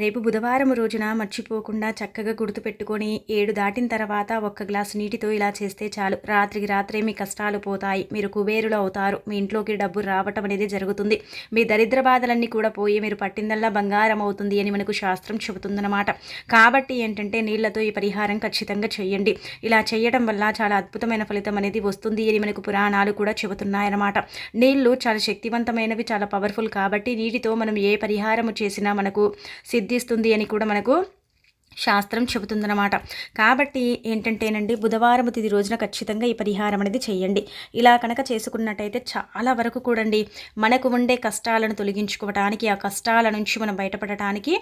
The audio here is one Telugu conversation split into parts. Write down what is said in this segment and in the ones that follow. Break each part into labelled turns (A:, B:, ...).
A: రేపు బుధవారం రోజున మర్చిపోకుండా చక్కగా గుర్తుపెట్టుకొని ఏడు దాటిన తర్వాత ఒక్క గ్లాసు నీటితో ఇలా చేస్తే చాలు. రాత్రికి రాత్రే మీ కష్టాలు పోతాయి. మీరు కుబేరులు అవుతారు. మీ ఇంట్లోకి డబ్బు రావటం అనేది జరుగుతుంది. మీ దరిద్ర బాధలన్నీ కూడా పోయి మీరు పట్టిందల్లా బంగారం అవుతుంది అని మనకు శాస్త్రం చెబుతుందన్నమాట. కాబట్టి ఏంటంటే నీళ్ళతో ఈ పరిహారం ఖచ్చితంగా చేయండి. ఇలా చేయడం వల్ల చాలా అద్భుతమైన ఫలితం అనేది వస్తుంది అని మనకు పురాణాలు కూడా చెబుతున్నాయన్నమాట. నీళ్ళు చాలా శక్తివంతమైనవి చాలా పవర్ఫుల్ కాబట్టి నీటితో మనం ఏ పరిహారము చేసినా మనకు తీస్తుంది అని కూడా మనకు శాస్త్రం చెబుతుందన్నమాట. కాబట్టి ఏంటంటేనండి బుధవారం తిది రోజున ఖచ్చితంగా ఈ పరిహారం అనేది చేయండి. ఇలా కనుక చేసుకున్నట్టయితే చాలా వరకు కూడండి మనకు ఉండే కష్టాలను తొలగించుకోవటానికి ఆ కష్టాల నుంచి మనం బయటపడటానికి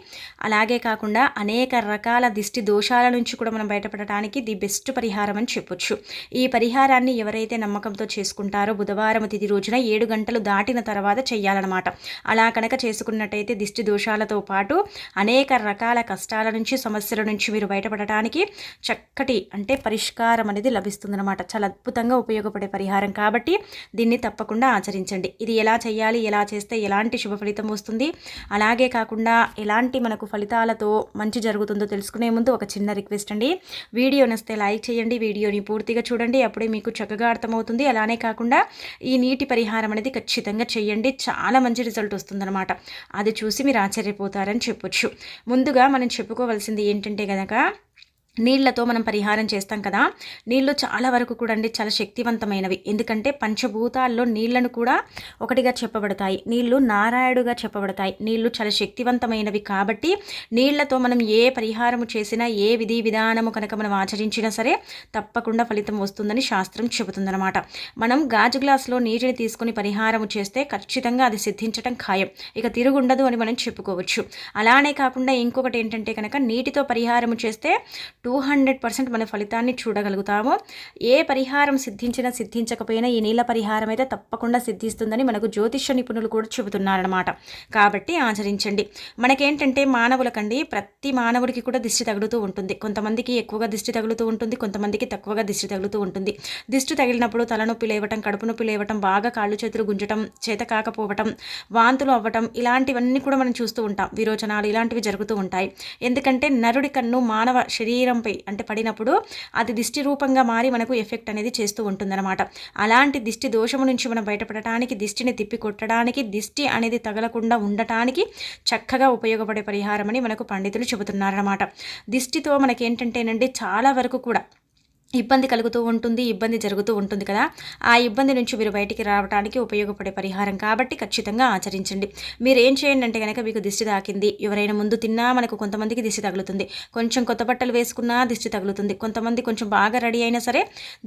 A: అలాగే కాకుండా అనేక రకాల దిష్టి దోషాల నుంచి కూడా మనం బయటపడటానికి ది బెస్ట్ పరిహారం అని చెప్పొచ్చు. ఈ పరిహారాన్ని ఎవరైతే నమ్మకంతో చేసుకుంటారో బుధవారం తిది రోజున ఏడు గంటలు దాటిన తర్వాత చేయాలన్నమాట. అలా కనుక చేసుకున్నట్టయితే దిష్టి దోషాలతో పాటు అనేక రకాల కష్టాల నుంచి సమ సమస్యల నుంచి మీరు బయటపడటానికి చక్కటి అంటే పరిష్కారం అనేది లభిస్తుందన్నమాట. చాలా అద్భుతంగా ఉపయోగపడే పరిహారం కాబట్టి దీన్ని తప్పకుండా ఆచరించండి. ఇది ఎలా చేయాలి ఎలా చేస్తే ఎలాంటి శుభ ఫలితం వస్తుంది అలాగే కాకుండా ఎలాంటి మనకు ఫలితాలతో మంచి జరుగుతుందో తెలుసుకునే ముందు ఒక చిన్న రిక్వెస్ట్ అండి. వీడియో నస్తే లైక్ చేయండి వీడియోని పూర్తిగా చూడండి అప్పుడే మీకు చక్కగా అర్థమవుతుంది. అలానే కాకుండా ఈ నీటి పరిహారం అనేది ఖచ్చితంగా చేయండి చాలా మంచి రిజల్ట్ వస్తుందన్నమాట. అది చూసి మీరు ఆశ్చర్యపోతారని చెప్పొచ్చు. ముందుగా మనం చెప్పుకోవాల్సింది ఏంటంటే కనుక నీళ్ళతో మనం పరిహారం చేస్తాం కదా నీళ్ళు చాలా వరకు కూడా అండి చాలా శక్తివంతమైనవి. ఎందుకంటే పంచభూతాల్లో నీళ్ళను కూడా ఒకటిగా చెప్పబడతాయి. నీళ్ళు నారాయణుడుగా చెప్పబడతాయి. నీళ్ళు చాలా శక్తివంతమైనవి కాబట్టి నీళ్ళతో మనం ఏ పరిహారము చేసినా ఏ విధి విధానము కనుక మనం ఆచరించినా సరే తప్పకుండా ఫలితం వస్తుందని శాస్త్రం చెబుతుందన్నమాట. మనం గాజు గ్లాసులో నీటిని తీసుకుని పరిహారము చేస్తే ఖచ్చితంగా అది సిద్ధించడం ఖాయం. ఇక తిరుగుండదు అని మనం చెప్పుకోవచ్చు. అలానే కాకుండా ఇంకొకటి ఏంటంటే కనుక నీటితో పరిహారము చేస్తే టూ హండ్రెడ్ పర్సెంట్ మన ఫలితాన్ని చూడగలుగుతాము. ఏ పరిహారం సిద్ధించినా సిద్ధించకపోయినా ఈ నీళ్ళ పరిహారం అయితే తప్పకుండా సిద్ధిస్తుందని మనకు జ్యోతిష్య నిపుణులు కూడా చెబుతున్నారనమాట కాబట్టి ఆచరించండి. మనకేంటంటే మానవులకండి ప్రతి మానవుడికి కూడా దిష్టి తగులుతూ ఉంటుంది. కొంతమందికి ఎక్కువగా దిష్టి తగులుతూ ఉంటుంది కొంతమందికి తక్కువగా దిష్టి తగులుతూ ఉంటుంది. దిష్టి తగిలినప్పుడు తలనొప్పి లేవటం కడుపు నొప్పి లేవటం బాగా కాళ్ళు చేతులు గుంజటం చేత కాకపోవటం వాంతులు అవ్వటం ఇలాంటివన్నీ కూడా మనం చూస్తూ ఉంటాం. విరోచనాలు ఇలాంటివి జరుగుతూ ఉంటాయి. ఎందుకంటే నరుడి కన్ను మానవ శరీరం శరీరంపై అంటే పడినప్పుడు అది దిష్టి రూపంగా మారి మనకు ఎఫెక్ట్ అనేది చేస్తూ ఉంటుందన్నమాట. అలాంటి దిష్టి దోషము నుంచి మనం బయటపడటానికి దిష్టిని తిప్పి కొట్టడానికి దిష్టి అనేది తగలకుండా ఉండటానికి చక్కగా ఉపయోగపడే పరిహారం అని మనకు పండితులు చెబుతున్నారన్నమాట. దిష్టితో మనకేంటంటేనండి చాలా వరకు కూడా ఇబ్బంది కలుగుతూ ఉంటుంది ఇబ్బంది జరుగుతూ ఉంటుంది కదా. ఆ ఇబ్బంది నుంచి మీరు బయటికి రావడానికి ఉపయోగపడే పరిహారం కాబట్టి ఖచ్చితంగా ఆచరించండి. మీరు ఏం చేయండి అంటే కనుక మీకు దిష్టి తాకింది ఎవరైనా ముందు తిన్నా మనకు కొంతమందికి దిష్టి తగులుతుంది. కొంచెం కొత్త బట్టలు వేసుకున్నా దిష్టి తగులుతుంది. కొంతమంది కొంచెం బాగా రెడీ అయినా సరే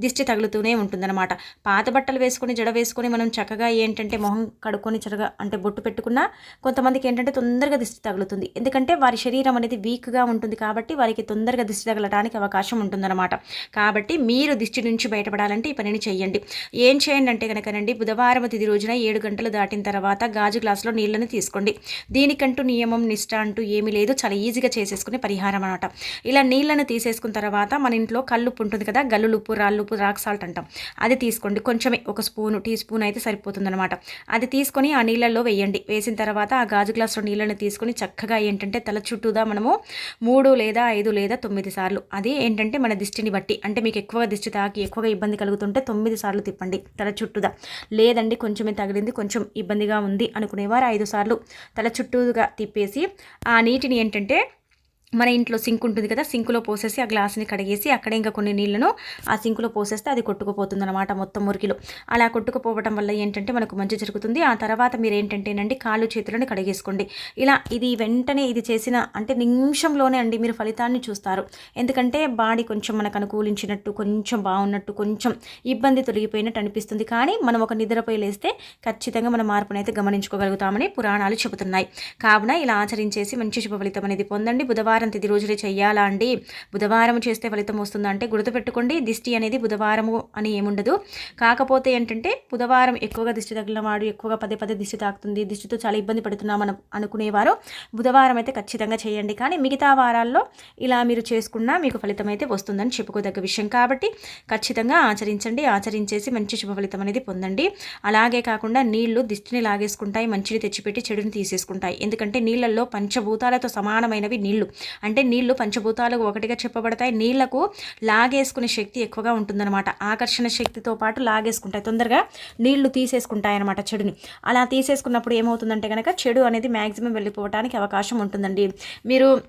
A: దిష్టి తగులుతూనే ఉంటుందన్నమాట. పాత బట్టలు వేసుకొని జడ వేసుకొని మనం చక్కగా ఏంటంటే మొహం కడుక్కొని చక్కగా అంటే బొట్టు పెట్టుకున్నా కొంతమందికి ఏంటంటే తొందరగా దిష్టి తగులుతుంది. ఎందుకంటే వారి శరీరం అనేది వీక్గా ఉంటుంది కాబట్టి వారికి తొందరగా దిష్టి తగలడానికి అవకాశం ఉంటుందన్నమాట. కాబట్టి కాబట్టి మీరు దిష్టి నుంచి బయటపడాలంటే ఈ పనిని చేయండి ఏం చేయండి అంటే కనుకనండి బుధవారం తిది రోజున ఏడు గంటలు దాటిన తర్వాత గాజు గ్లాసులో నీళ్ళని తీసుకోండి. దీనికంటూ నియమం నిష్ట అంటూ ఏమీ లేదు. చాలా ఈజీగా చేసేసుకునే పరిహారం అనమాట ఇలా నీళ్ళను తీసేసుకున్న తర్వాత మన ఇంట్లో కల్లుప్పు ఉంటుంది కదా గల్లులుప్పు రాళ్ళుప్పు రాక్ సాల్ట్ అంటాం. అది తీసుకోండి. కొంచెమే ఒక స్పూను టీ స్పూన్ అయితే సరిపోతుందనమాట అది తీసుకొని ఆ నీళ్ళల్లో వేయండి. వేసిన తర్వాత ఆ గాజు గ్లాసులో నీళ్ళని తీసుకొని చక్కగా ఏంటంటే తల చుట్టూదా మనము మూడు లేదా ఐదు లేదా తొమ్మిది సార్లు. అది ఏంటంటే మన దిష్టిని బట్టి. అంటే మీకు ఎక్కువగా దిష్టి తాకి ఎక్కువగా ఇబ్బంది కలుగుతుంటే తొమ్మిది సార్లు తిప్పండి. తల చుట్టూదా. లేదండి కొంచెమే తగిలింది కొంచెం ఇబ్బందిగా ఉంది అనుకునేవారు ఐదు సార్లు తల చుట్టూగా తిప్పేసి ఆ నీటిని ఏంటంటే మన ఇంట్లో సింక్ ఉంటుంది కదా సింకులో పోసేసి ఆ గ్లాస్ని కడిగేసి అక్కడే ఇంకా కొన్ని నీళ్ళను ఆ సింకులో పోసేస్తే అది కొట్టుకుపోతుంది అనమాట మొత్తం మురికిలో. అలా కొట్టుకుపోవడం వల్ల ఏంటంటే మనకు మంచి జరుగుతుంది. ఆ తర్వాత మీరు ఏంటంటేనండి కాళ్ళు చేతులను కడిగేసుకోండి. ఇలా ఇది వెంటనే ఇది చేసిన అంటే నిమిషంలోనే అండి మీరు ఫలితాన్ని చూస్తారు. ఎందుకంటే బాడీ కొంచెం మనకు అనుకూలించినట్టు కొంచెం బాగున్నట్టు కొంచెం ఇబ్బంది తొలగిపోయినట్టు అనిపిస్తుంది. కానీ మనం ఒక నిద్రపోయి లేస్తే ఖచ్చితంగా మన మార్పునైతే గమనించుకోగలుగుతామని పురాణాలు చెబుతున్నాయి. కావున ఇలా ఆచరించేసి మంచి శుభ ఫలితం అనేది పొందండి. బుధవారం బుధవారం తిది రోజులే చేయాలా అండి? బుధవారం చేస్తే ఫలితం వస్తుందంటే గుర్తుపెట్టుకోండి దిష్టి అనేది బుధవారము అని ఏముండదు. కాకపోతే ఏంటంటే బుధవారం ఎక్కువగా దిష్టి తగిలిన వాడు ఎక్కువగా పదే పదే దిష్టి తాకుతుంది దిష్టితో చాలా ఇబ్బంది పడుతున్నామని అనుకునేవారు. బుధవారం అయితే ఖచ్చితంగా చేయండి. కానీ మిగతా వారాల్లో ఇలా మీరు చేసుకున్నా మీకు ఫలితం అయితే వస్తుందని చెప్పుకోదగ్గ విషయం. కాబట్టి ఖచ్చితంగా ఆచరించండి. ఆచరించేసి మంచి శుభ ఫలితం అనేది పొందండి. అలాగే కాకుండా నీళ్ళు దిష్టిని లాగేసుకుంటాయి మంచిని తెచ్చిపెట్టి చెడుని తీసేసుకుంటాయి. ఎందుకంటే నీళ్ళల్లో పంచభూతాలతో సమానమైనవి నీళ్ళు. అంటే నీళ్ళు పంచభూతాలకు ఒకటిగా చెప్పబడతాయి. నీళ్ళకు లాగేసుకునే శక్తి ఎక్కువగా ఉంటుందన్నమాట. ఆకర్షణ శక్తితో పాటు లాగేసుకుంటాయి. తొందరగా నీళ్ళు తీసేసుకుంటాయి అనమాట చెడుని. అలా తీసేసుకున్నప్పుడు ఏమవుతుందంటే కనుక చెడు అనేది మ్యాక్సిమం వెళ్ళిపోవడానికి అవకాశం ఉంటుందండి. మీరు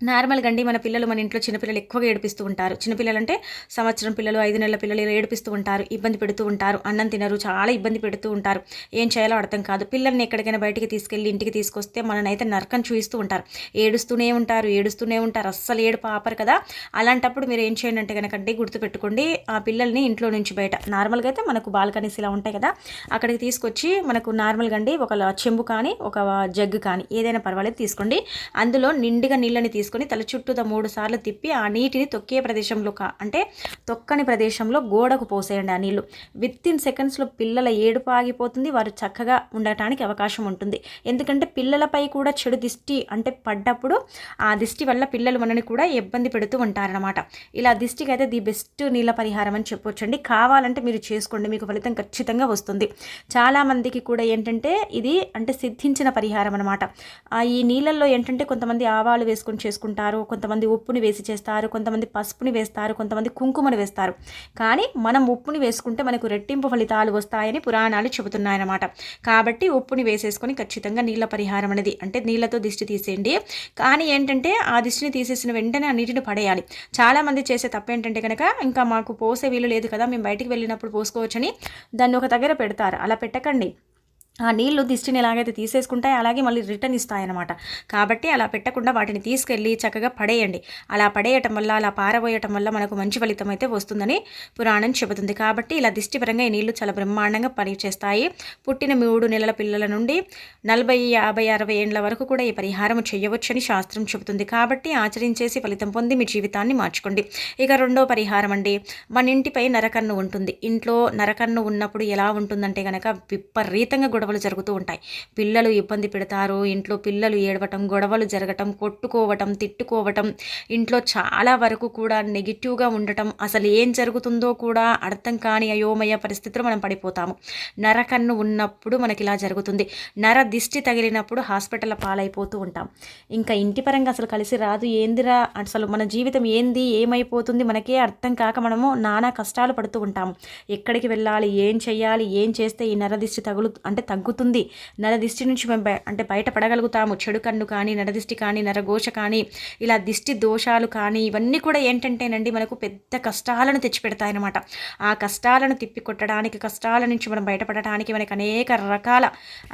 A: నార్మల్గా అండి మన పిల్లలు మన ఇంట్లో చిన్నపిల్లలు ఎక్కువగా ఏడిపిస్తూ ఉంటారు. చిన్నపిల్లలు అంటే సంవత్సరం పిల్లలు ఐదు నెలల పిల్లలు ఏడిపిస్తూ ఉంటారు ఇబ్బంది పెడుతూ ఉంటారు అన్నం తినరు చాలా ఇబ్బంది పెడుతూ ఉంటారు. ఏం చేయాలో అర్థం కాదు. పిల్లల్ని ఎక్కడికైనా బయటికి తీసుకెళ్ళి ఇంటికి తీసుకొస్తే మననైతే నరకం చూపిస్తూ ఉంటారు. ఏడుస్తూనే ఉంటారు ఏడుస్తూనే ఉంటారు. అస్సలు ఏడు పాపరు కదా. అలాంటప్పుడు మీరు ఏం చేయండి అంటే కనుకంటే గుర్తుపెట్టుకోండి ఆ పిల్లల్ని ఇంట్లో నుంచి బయట నార్మల్గా అయితే మనకు బాల్కనీస్ ఇలా ఉంటాయి కదా అక్కడికి తీసుకొచ్చి మనకు నార్మల్గా అండి ఒక చెంబు కానీ ఒక జగ్గు కానీ ఏదైనా పర్వాలేదు తీసుకోండి. అందులో నిండుగా నీళ్ళని తీసుకొని తీసుకొని తల చుట్టూత మూడు సార్లు తిప్పి ఆ నీటిని తొక్కే ప్రదేశంలో కా అంటే తొక్కని ప్రదేశంలో గోడకు పోసేయండి ఆ నీళ్ళు. విత్ ఇన్ సెకండ్స్లో పిల్లల ఏడుపు ఆగిపోతుంది వారు చక్కగా ఉండటానికి అవకాశం ఉంటుంది. ఎందుకంటే పిల్లలపై కూడా చెడు దిష్టి అంటే పడ్డప్పుడు ఆ దిష్టి వల్ల పిల్లలు మనని కూడా ఇబ్బంది పెడుతూ ఉంటారనమాట ఇలా దిష్టికి అయితే ది బెస్ట్ నీళ్ళ పరిహారం అని చెప్పొచ్చండి. కావాలంటే మీరు చేసుకోండి మీకు ఫలితం ఖచ్చితంగా వస్తుంది. చాలామందికి కూడా ఏంటంటే ఇది అంటే సిద్ధించిన పరిహారం అనమాట ఈ నీళ్ళల్లో ఏంటంటే కొంతమంది ఆవాలు వేసుకొని చేసుకుంటారు చేసుకుంటారు కొంతమంది ఉప్పుని వేసి చేస్తారు కొంతమంది పసుపుని వేస్తారు కొంతమంది కుంకుమని వేస్తారు. కానీ మనం ఉప్పుని వేసుకుంటే మనకు రెట్టింపు ఫలితాలు వస్తాయని పురాణాలు చెబుతున్నాయన్నమాట. కాబట్టి ఉప్పుని వేసేసుకొని ఖచ్చితంగా నీళ్ళ పరిహారం అనేది అంటే నీళ్ళతో దిష్టి తీసేయండి. కానీ ఏంటంటే ఆ దిష్టిని తీసేసిన వెంటనే ఆ నీటిని పడేయాలి. చాలామంది చేసే తప్పు ఏంటంటే కనుక ఇంకా మాకు పోసే వీలు లేదు కదా మేము బయటికి వెళ్ళినప్పుడు పోసుకోవచ్చని దాన్ని ఒక దగ్గర పెడతారు. అలా పెట్టకండి. ఆ నీళ్ళు దిష్టిని ఎలాగైతే తీసేసుకుంటాయి అలాగే మళ్ళీ రిటర్న్ ఇస్తాయన్నమాట. కాబట్టి అలా పెట్టకుండా వాటిని తీసుకెళ్ళి చక్కగా పడేయండి. అలా పడేయటం వల్ల అలా పారబోయటం వల్ల మనకు మంచి ఫలితం అయితే వస్తుందని పురాణం చెబుతుంది. కాబట్టి ఇలా దిష్టిపరంగా ఈ నీళ్ళు చాలా బ్రహ్మాండంగా పనిచేస్తాయి. పుట్టిన మూడు నెలల పిల్లల నుండి నలభై యాభై అరవై ఏండ్ల వరకు కూడా ఈ పరిహారం చేయవచ్చని శాస్త్రం చెబుతుంది. కాబట్టి ఆచరించేసి ఫలితం పొంది మీ జీవితాన్ని మార్చుకోండి. ఇక రెండో పరిహారం అండి. మన ఇంటిపై నరకన్ను ఉంటుంది. ఇంట్లో నరకన్ను ఉన్నప్పుడు ఎలా ఉంటుందంటే కనుక విపరీతంగా గొడవ గొడవలు జరుగుతూ ఉంటాయి. పిల్లలు ఇబ్బంది పెడతారు. ఇంట్లో పిల్లలు ఏడవటం గొడవలు జరగటం కొట్టుకోవటం తిట్టుకోవటం ఇంట్లో చాలా వరకు కూడా నెగిటివ్గా ఉండటం అసలు ఏం జరుగుతుందో కూడా అర్థం కాని అయోమయ పరిస్థితులు మనం పడిపోతాము. నరకన్ను ఉన్నప్పుడు మనకి ఇలా జరుగుతుంది. నర దిష్టి తగిలినప్పుడు హాస్పిటల్ పాలైపోతూ ఉంటాం. ఇంకా ఇంటి పరంగా అసలు కలిసి రాదు. ఏందిరా? అసలు మన జీవితం ఏంది? ఏమైపోతుంది? మనకే అర్థం కాక మనము నానా కష్టాలు పడుతూ ఉంటాము. ఎక్కడికి వెళ్ళాలి? ఏం చేయాలి ఏం చేస్తే ఈ నరదిష్టి తగులు అంటే తగ్గుతుంది. నరదిష్టి నుంచి మేము అంటే బయటపడగలుగుతాము. చెడు కన్ను కానీ నరదిష్టి కానీ నరఘోష కానీ ఇలా దిష్టి దోషాలు కానీ ఇవన్నీ కూడా ఏంటంటేనండి మనకు పెద్ద కష్టాలను తెచ్చిపెడతాయన్నమాట. ఆ కష్టాలను తిప్పికొట్టడానికి కష్టాల నుంచి మనం బయటపడటానికి మనకు అనేక రకాల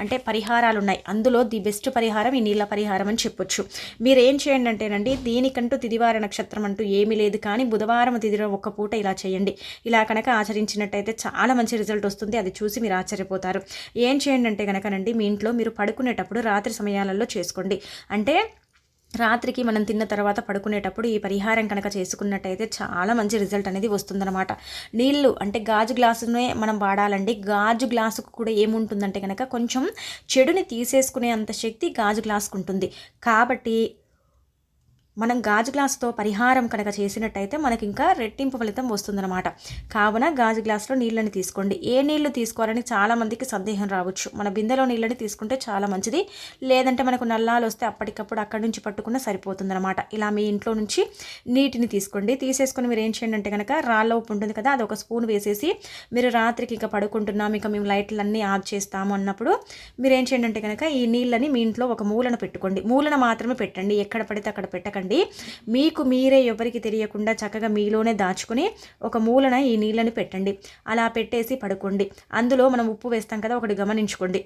A: అంటే పరిహారాలు ఉన్నాయి అందులో ది బెస్ట్ పరిహారం ఈ నీళ్ళ పరిహారం అని చెప్పొచ్చు. మీరు ఏం చేయండి అంటేనండి దీనికంటూ తిదివార నక్షత్రం అంటూ ఏమీ లేదు కానీ బుధవారం తిదిర ఒక్క పూట ఇలా చేయండి. ఇలా కనుక ఆచరించినట్టయితే చాలా మంచి రిజల్ట్ వస్తుంది. అది చూసి మీరు ఆశ్చర్యపోతారు. ఏం చేయండి? అంటే కనుకనండి మీ ఇంట్లో మీరు పడుకునేటప్పుడు రాత్రి సమయాలలో చేసుకోండి. అంటే రాత్రికి మనం తిన్న తర్వాత పడుకునేటప్పుడు ఈ పరిహారం కనుక చేసుకున్నట్టయితే చాలా మంచి రిజల్ట్ అనేది వస్తుందన్నమాట. నీళ్ళు అంటే గాజు గ్లాసునే మనం వాడాలండి. గాజు గ్లాసుకు కూడా ఏముంటుందంటే కనుక కొంచెం చెడుని తీసేసుకునే అంత శక్తి గాజు గ్లాసుకు ఉంటుంది కాబట్టి మనం గాజు గ్లాసుతో పరిహారం కనుక చేసినట్టయితే మనకి ఇంకా రెట్టింపు ఫలితం వస్తుందన్నమాట. కావున గాజు గ్లాసులో నీళ్ళని తీసుకోండి. ఏ నీళ్ళు తీసుకోవాలని చాలామందికి సందేహం రావచ్చు. మన బిందెలో నీళ్ళని తీసుకుంటే చాలా మంచిది. లేదంటే మనకు నల్లాలు వస్తే అప్పటికప్పుడు అక్కడి నుంచి పట్టుకున్న సరిపోతుందన్నమాట. ఇలా మీ ఇంట్లో నుంచి నీటిని తీసుకోండి. తీసేసుకొని మీరు ఏం చేయండి అంటే కనుక రాళ్ళ ఉప్పు ఉంటుంది కదా అది ఒక స్పూన్ వేసేసి మీరు రాత్రికి ఇంకా పడుకుంటున్నాం ఇక మేము లైట్లన్నీ ఆఫ్ చేస్తాము అన్నప్పుడు మీరు ఏం చేయండి అంటే కనుక ఈ నీళ్ళని మీ ఇంట్లో ఒక మూలను పెట్టుకోండి. మూలన మాత్రమే పెట్టండి. ఎక్కడ పడితే అక్కడ పెట్టకండి. పెట్టకండి మీకు మీరే ఎవరికి తెలియకుండా చక్కగా మీలోనే దాచుకుని ఒక మూలన ఈ నీళ్ళని పెట్టండి. అలా పెట్టేసి పడుకోండి. అందులో మనం ఉప్పు వేస్తాం కదా ఒకటి గమనించుకోండి.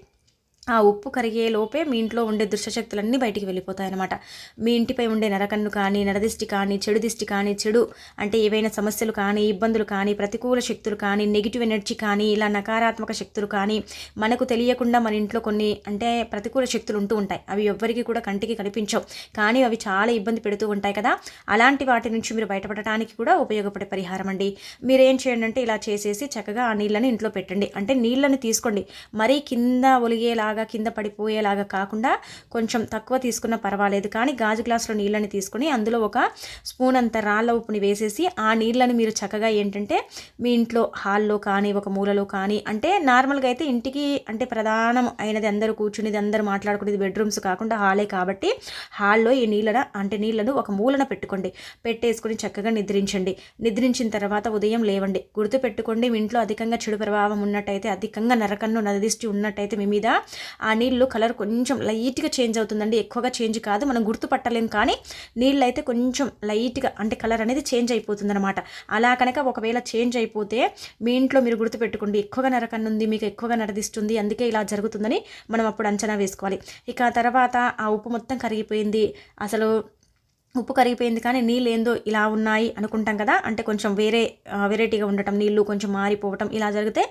A: ఆ ఉప్పు కరిగే లోపే మీ ఇంట్లో ఉండే దుష్టశక్తులన్నీ బయటికి వెళ్ళిపోతాయి అనమాట మీ ఇంటిపై ఉండే నరకన్ను కానీ నరదిష్టి కానీ చెడు దిష్టి కానీ చెడు అంటే ఏవైనా సమస్యలు కానీ ఇబ్బందులు కానీ ప్రతికూల శక్తులు కానీ నెగిటివ్ ఎనర్జీ కానీ ఇలా నకారాత్మక శక్తులు కానీ మనకు తెలియకుండా మన ఇంట్లో కొన్ని అంటే ప్రతికూల శక్తులు ఉంటూ ఉంటాయి. అవి ఎవ్వరికి కూడా కంటికి కనిపించవు. కానీ అవి చాలా ఇబ్బంది పెడుతూ ఉంటాయి కదా. అలాంటి వాటి నుంచి మీరు బయటపడటానికి కూడా ఉపయోగపడే పరిహారం అండి. మీరు ఏం చేయండి అంటే ఇలా చేసేసి చక్కగా ఆ నీళ్ళని ఇంట్లో పెట్టండి. అంటే నీళ్ళని తీసుకోండి. మరీ కింద ఒలిగేలాగా బాగా కింద పడిపోయేలాగా కాకుండా కొంచెం తక్కువ తీసుకున్న పర్వాలేదు. కానీ గాజు గ్లాసులో నీళ్ళని తీసుకొని అందులో ఒక స్పూన్ అంత రాళ్ళ ఉప్పుని వేసేసి ఆ నీళ్ళని మీరు చక్కగా ఏంటంటే మీ ఇంట్లో హాల్లో కానీ ఒక మూలలో కానీ అంటే నార్మల్గా అయితే ఇంటికి అంటే ప్రధానం అయినది అందరూ కూర్చునేది అందరూ మాట్లాడుకునేది బెడ్రూమ్స్ కాకుండా హాలే కాబట్టి హాల్లో ఈ నీళ్ళన అంటే నీళ్ళను ఒక మూలన పెట్టుకోండి. పెట్టేసుకొని చక్కగా నిద్రించండి. నిద్రించిన తర్వాత ఉదయం లేవండి. గుర్తు పెట్టుకోండి మీ ఇంట్లో అధికంగా చెడు ప్రభావం ఉన్నట్టయితే అధికంగా నరకన్ను నదిష్టి ఉన్నట్టయితే మీ మీద ఆ నీళ్ళు కలర్ కొంచెం లైట్గా చేంజ్ అవుతుందండి. ఎక్కువగా చేంజ్ కాదు మనం గుర్తుపట్టలేం. కానీ నీళ్ళు అయితే కొంచెం లైట్గా అంటే కలర్ అనేది చేంజ్ అయిపోతుందనమాట అలా కనుక ఒకవేళ చేంజ్ అయిపోతే మీ ఇంట్లో మీరు గుర్తుపెట్టుకోండి. ఎక్కువగా నరకన్నుంది మీకు ఎక్కువగా నరదిస్తుంది. అందుకే ఇలా జరుగుతుందని మనం అప్పుడు అంచనా వేసుకోవాలి. ఇక తర్వాత ఆ ఉప్పు మొత్తం కరిగిపోయింది. అసలు ఉప్పు కరిగిపోయింది కానీ నీళ్ళు ఏందో ఇలా ఉన్నాయి అనుకుంటాం కదా. అంటే కొంచెం వేరే వెరైటీగా ఉండటం నీళ్ళు కొంచెం మారిపోవటం ఇలా జరిగితే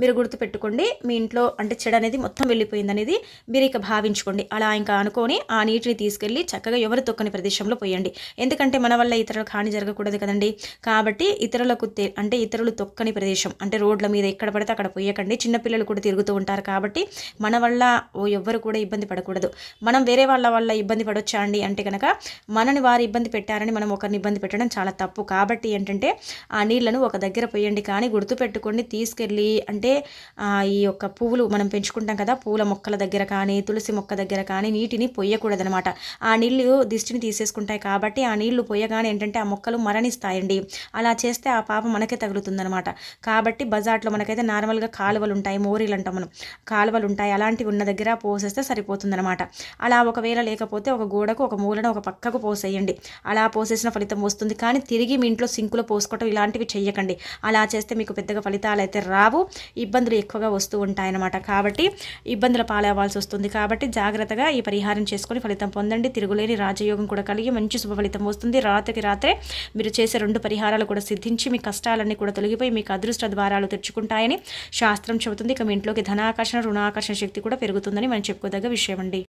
A: మీరు గుర్తుపెట్టుకోండి. మీ ఇంట్లో అంటే చెడ అనేది మొత్తం వెళ్ళిపోయింది అనేది మీరు ఇక భావించుకోండి. అలా ఇంకా అనుకొని ఆ నీటిని తీసుకెళ్ళి చక్కగా ఎవరు తొక్కని ప్రదేశంలో పోయండి. ఎందుకంటే మన వల్ల ఇతరులకు హాని జరగకూడదు కదండి. కాబట్టి ఇతరులకు అంటే ఇతరులు తొక్కని ప్రదేశం అంటే రోడ్ల మీద ఎక్కడ పడితే అక్కడ పోయకండి. చిన్నపిల్లలు కూడా తిరుగుతూ ఉంటారు కాబట్టి మన వల్ల ఓ ఎవ్వరు కూడా ఇబ్బంది పడకూడదు. మనం వేరే వాళ్ళ వల్ల ఇబ్బంది పడొచ్చా అండి అంటే కనుక మనని వారు ఇబ్బంది పెట్టారని మనం ఒకరిని ఇబ్బంది పెట్టడం చాలా తప్పు. కాబట్టి ఏంటంటే ఆ నీళ్ళను ఒక దగ్గర పోయండి కానీ గుర్తుపెట్టుకోండి తీసుకెళ్ళి అంటే ఈ యొక్క పువ్వులు మనం పెంచుకుంటాం కదా పూల మొక్కల దగ్గర కానీ తులసి మొక్క దగ్గర కానీ నీటిని పొయ్యకూడదనమాట ఆ నీళ్ళు దిష్టిని తీసేసుకుంటాయి కాబట్టి ఆ నీళ్ళు పొయ్యగానే ఏంటంటే ఆ మొక్కలు మరణిస్తాయండి. అలా చేస్తే ఆ పాప మనకే తగులుతుందనమాట కాబట్టి బజార్లో మనకైతే నార్మల్గా కాలువలు ఉంటాయి మోరీలు అంటాం మనం. కాలువలు ఉంటాయి అలాంటివి ఉన్న దగ్గర పోసేస్తే సరిపోతుందనమాట అలా ఒకవేళ లేకపోతే ఒక గోడకు ఒక మూలను ఒక పక్కకు పోసేయండి. చేయండి. అలా పోసేసిన ఫలితం వస్తుంది. కానీ తిరిగి మీ ఇంట్లో సింకులో పోసుకోవటం ఇలాంటివి చెయ్యకండి. అలా చేస్తే మీకు పెద్దగా ఫలితాలు అయితే రావు. ఇబ్బందులు ఎక్కువగా వస్తూ ఉంటాయన్నమాట. కాబట్టి ఇబ్బందుల పాలవ్వాల్సి వస్తుంది. కాబట్టి జాగ్రత్తగా ఈ పరిహారం చేసుకొని ఫలితం పొందండి. తిరుగులేని రాజయోగం కూడా కలిగి మంచి శుభ ఫలితం వస్తుంది. రాత్రికి రాత్రే మీరు చేసే రెండు పరిహారాలు కూడా సిద్ధించి మీ కష్టాలన్నీ కూడా తొలగిపోయి మీకు అదృష్ట ద్వారాలు తెచ్చుకుంటాయని శాస్త్రం చెబుతుంది. ఇక మీ ఇంట్లోకి ధనాకర్షణ రుణాకర్షణ శక్తి కూడా పెరుగుతుందని మనం చెప్పుకోదగ్గ విషయం అండి.